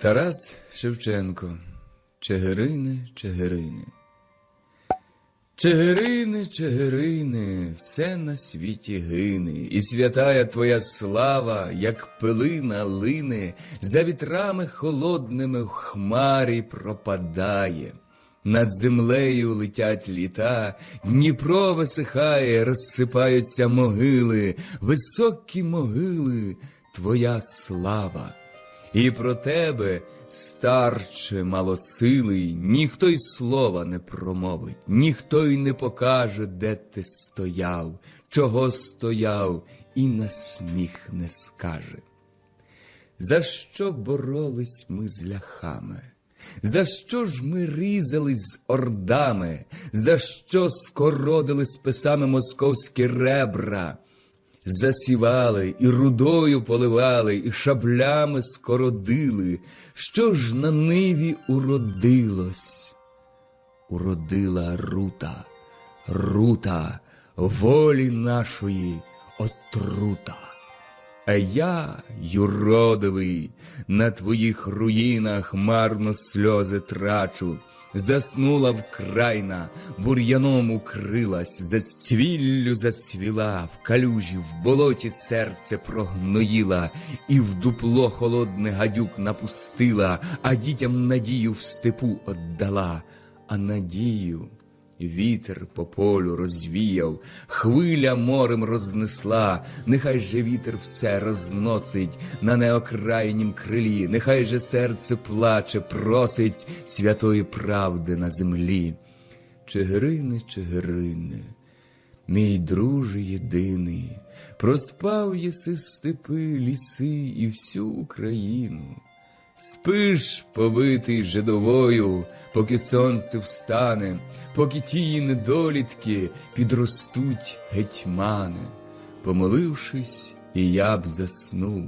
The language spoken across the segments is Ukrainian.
Тарас Шевченко. Чигирини, Чигирини. Чигирини, Чигирини, все на світі гине, і святая твоя слава, як пилина лине, за вітрами холодними в хмарі пропадає. Над землею летять літа, Дніпро висихає, розсипаються могили, високі могили, твоя слава. І про тебе, старче малосилий, ніхто й слова не промовить, ніхто й не покаже, де ти стояв, чого стояв, і на сміх не скаже. За що боролись ми з ляхами? За що ж ми різались з ордами? За що скородили списами московські ребра? Засівали і рудою поливали, і шаблями скородили. Що ж на ниві уродилось? Уродила рута, рута волі нашої отрута. А я, юродивий, на твоїх руїнах марно сльози трачу. Заснула вкрайна, бур'яном укрилась, за цвіллю зацвіла, в калюжі, в болоті серце прогноїла, і в дупло холодне гадюк напустила, а дітям надію в степу отдала, а надію Вітер по полю розвіяв, хвиля морем рознесла, нехай же вітер все розносить на неокрайнім крилі, нехай же серце плаче, просить святої правди на землі. Чигирине, Чигирине, мій друже єдиний, проспав єси степи, ліси і всю Україну. Спиш, повитий жидовою, поки сонце встане, поки тії недолітки підростуть гетьмани. Помолившись, і я б заснув,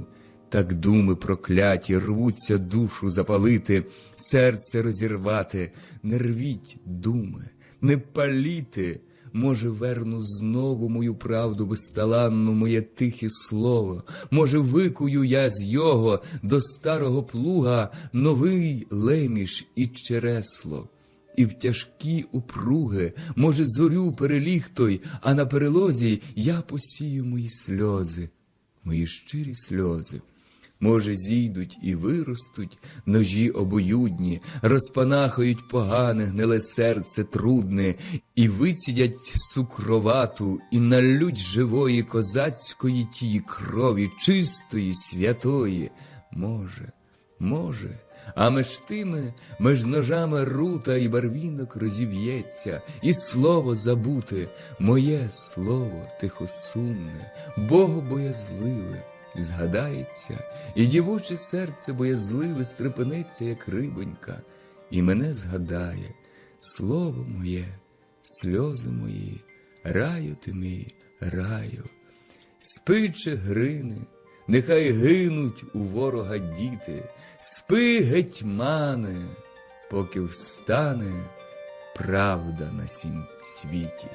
так думи прокляті рвуться душу запалити, серце розірвати, не рвіть думи, не паліти. Може, верну знову мою правду безталанну, моє тихе слово. Може, викую я з його до старого плуга новий леміш і чересло. І в тяжкі упруги, може, зорю переліг той, а на перелозі я посію мої сльози, мої щирі сльози. Може, зійдуть і виростуть ножі обоюдні, розпанахають погане, гниле серце трудне, і вицідять сукровату, і налють живої козацької тії крові, чистої, святої. Може, може, а меж тими, меж ножами рута і барвінок розів'ється, і слово забуте, моє слово тихосумне, богобоязливе згадається, і дівоче серце боязливе стрепенеться, як рибонька, і мене згадає слово моє, сльози мої, раю ти мій, раю, спиче грини, нехай гинуть у ворога діти, спи гетьмане, поки встане правда на сім світі.